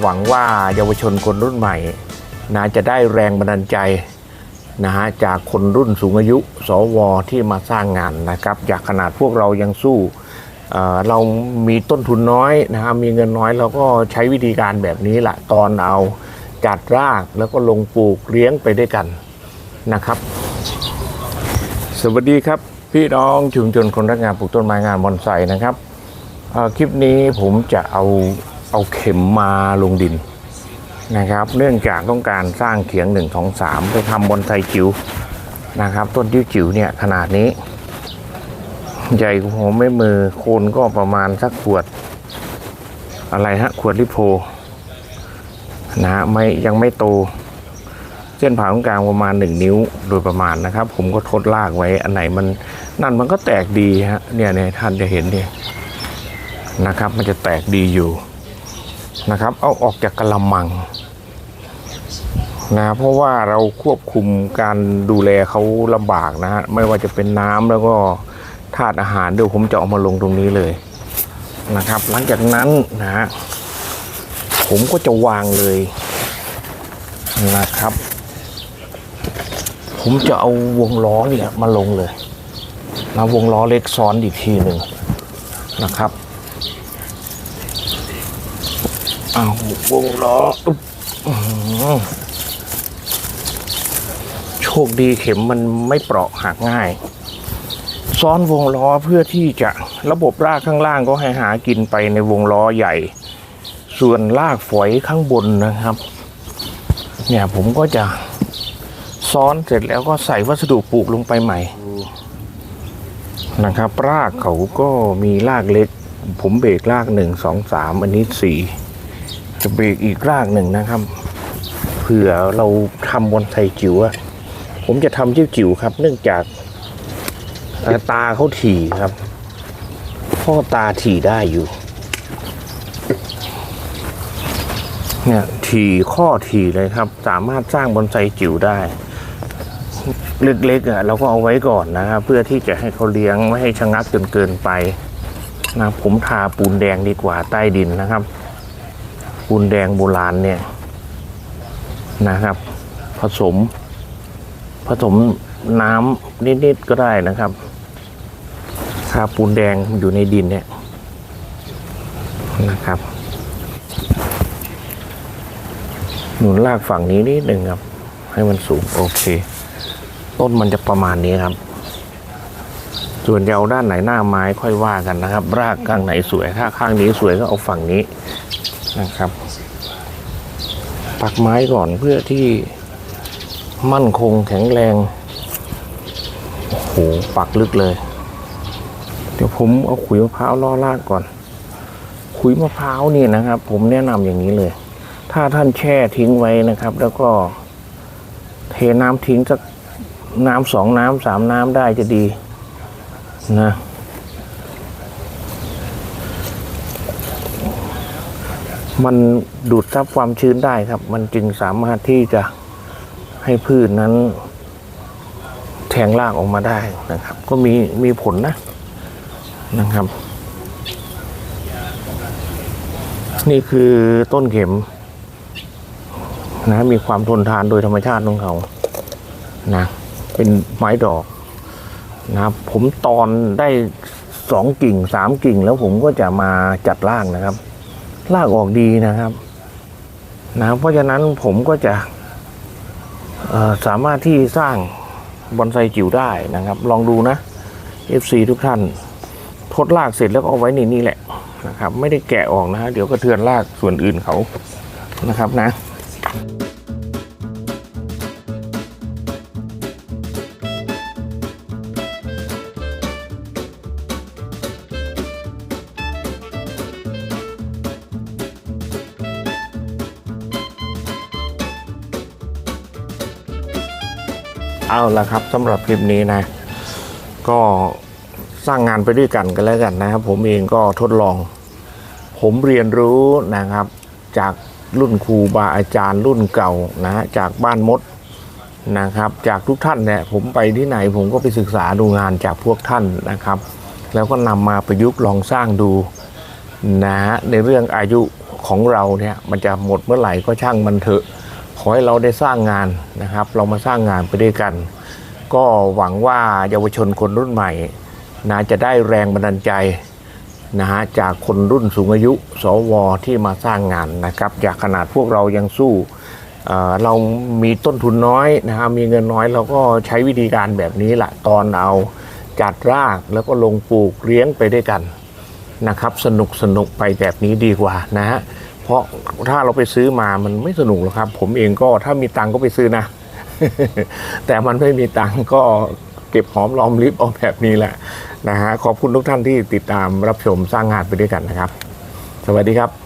หวังว่าเยาวชนคนรุ่นใหม่นะจะได้แรงบันดาลใจนะฮะจากคนรุ่นสูงอายุ สวที่มาสร้างงานนะครับจากขนาดพวกเรายังสู้เเรามีต้นทุนน้อยนะฮะมีเงินน้อยเราก็ใช้วิธีการแบบนี้แหละตอนเอาจัดรากแล้วก็ลงปลูกเลี้ยงไปด้วยกันนะครับ สวัสดีครับพี่น้องชุมชนคนรักงานปลูกต้นไม้งานบอนไซนะครับคลิปนี้ผมจะเอา เอาเข็มมาลงดินนะครับ เนื่องจากต้องการสร้างเขียง 1 2 3 ไปทำบอนไซจิ๋วนะครับ ต้นจิ๋วเนี่ยขนาดนี้ ใหญ่กว่าหัวไม่มือโคนก็ประมาณสักขวด อะไรฮะ ขวดลิโพนะฮะไม่ยังไม่โต เส้นผ่าศูนย์กลางประมาณ 1 นิ้วโดยประมาณนะครับ ผมก็ทดลากไว้อันไหนมันนั่นมันก็แตกดีฮะเนี่ยเนี่ยท่านจะเห็นเนี่ยนะครับ มันจะแตกดีอยู่ นะครับ เอาออกจากกระมังนะเพราะว่าเราควบคุมการดูแลเขาลำบากนะฮะไม่ว่าจะเป็นน้ำแล้วก็ธาตุอาหารเดี๋ยวผมจะเอามาลงตรงนี้เลยนะครับ หลังจากนั้นนะฮะผมก็จะวางเลยนะครับ ผมจะเอาวงล้อเนี่ยมาลงเลยนะวงล้อเล็กซ้อนอีกทีหนึ่งนะครับ เอาวงล้อโชคดีเข็มมันไม่เปราะหักง่าย ซ้อนวงล้อเพื่อที่จะระบบรากข้างล่างก็ให้หากินไปในวงล้อใหญ่ ส่วนรากฝอยข้างบนนะครับ เนี่ยผมก็จะซ้อนเสร็จแล้วก็ใส่วัสดุปลูกลงไปใหม่นะครับ รากเขาก็มีรากเล็ก ผมเบรกรากหนึ่งสองสามอันนี้สี่ จะเบรกอีกรากหนึ่งนะครับ เผื่อเราทำบอนไซจิ๋วอะผมจะทำจิ๋วครับ เนื่องจากตาเขาถี่ครับพ่อตาถี่ได้อยู่ เนี่ยถี่ข้อถี่เลยครับ สามารถสร้างบอนไซจิ๋วได้เล็กๆอะเราก็เอาไว้ก่อนนะครับเพื่อที่จะให้เขาเลี้ยงไม่ให้ชะงักจนเกินไปนะผมทาปูนแดงดีกว่าใต้ดินนะครับ ปูนแดงโบราณเนี่ยนะครับ ผสม ผสมน้ำนิด ๆ ก็ได้นะครับทาปูนแดงอยู่ในดินเนี่ยนะครับ หนุนรากฝั่งนี้นิดหนึ่งครับ ให้มันสูงโอเค ต้นมันจะประมาณนี้ครับส่วนจะเอาด้านไหนหน้าไม้ค่อยว่ากันนะครับ รากข้างไหนสวย ถ้าข้างนี้สวยก็เอาฝั่งนี้ นะครับ ปักไม้ก่อนเพื่อที่มั่นคงแข็งแรง โอ้โห ปักลึกเลย เดี๋ยวผมเอาขุยมะพร้าวล่อรากก่อน ขุยมะพร้าวนี่นะครับ ผมแนะนำอย่างนี้เลย ถ้าท่านแช่ทิ้งไว้นะครับ แล้วก็เทน้ำทิ้งสักน้ำสองน้ำสามน้ำได้จะดีนะ มันดูดซับความชื้นได้ครับ มันจึงสามารถที่จะให้พืชนั้น แทงรากออกมาได้นะครับ ก็มีมีผลนะนะครับ นี่คือต้นเข็มนะมีความทนทานโดยธรรมชาติของเขานะเป็นไม้ดอกนะครับ ผมตอนได้สองกิ่งสามกิ่งแล้วผมก็จะมาจัดรากนะครับ ลากออกดีนะครับนะเพราะฉะนั้นผมก็จะสามารถที่สร้างบอนไซจิ๋วได้นะครับ ลองดูนะ FC ทุกท่านทดลากเสร็จแล้วก็เอาไว้ในนี่แหละนะครับ ไม่ได้แกะออกนะฮะเดี๋ยวก็เทือนลากส่วนอื่นเขานะครับนะ เอาละครับสำหรับคลิปนี้นะ ก็สร้างงานไปด้วยกันกันแล้วกันนะครับ ผมเองก็ทดลอง ผมเรียนรู้นะครับ จากรุ่นครูบาอาจารย์รุ่นเก่านะ จากบ้านมดนะครับ จากทุกท่านเนี่ยผมไปที่ไหนผมก็ไปศึกษาดูงานจากพวกท่านนะครับ แล้วก็นำมาประยุกต์ลองสร้างดูนะฮะในเรื่องอายุของเราเนี่ยมันจะหมดเมื่อไหร่ก็ช่างมันเถอะ อให้เราได้สร้างงานนะครับ เรามาสร้างงานไปด้วยกัน ก็หวังว่าเยาวชนคนรุ่นใหม่นะจะได้แรงบันดาลใจนะฮะจากคนรุ่นสูงอายุ สวที่มาสร้างงานนะครับจากขนาดพวกเรายังสู้เออเรามีต้นทุนน้อยนะฮะมีเงินน้อยเราก็ใช้วิธีการแบบนี้แหละตอนเอาจัดรากแล้วก็ลงปลูกเลี้ยงไปด้วยกันนะครับ สนุกสนุกไปแบบนี้ดีกว่านะฮะ เพราะถ้าเราไปซื้อมามันไม่สนุกหรอกครับ ผมเองก็ถ้ามีตังก็ไปซื้อนะ แต่มันไม่มีตังก็เก็บหอมรอมริบเอาแบบนี้แหละนะฮะขอบคุณทุกท่านที่ติดตามรับชมสร้างงานไปด้วยกันนะครับ สวัสดีครับ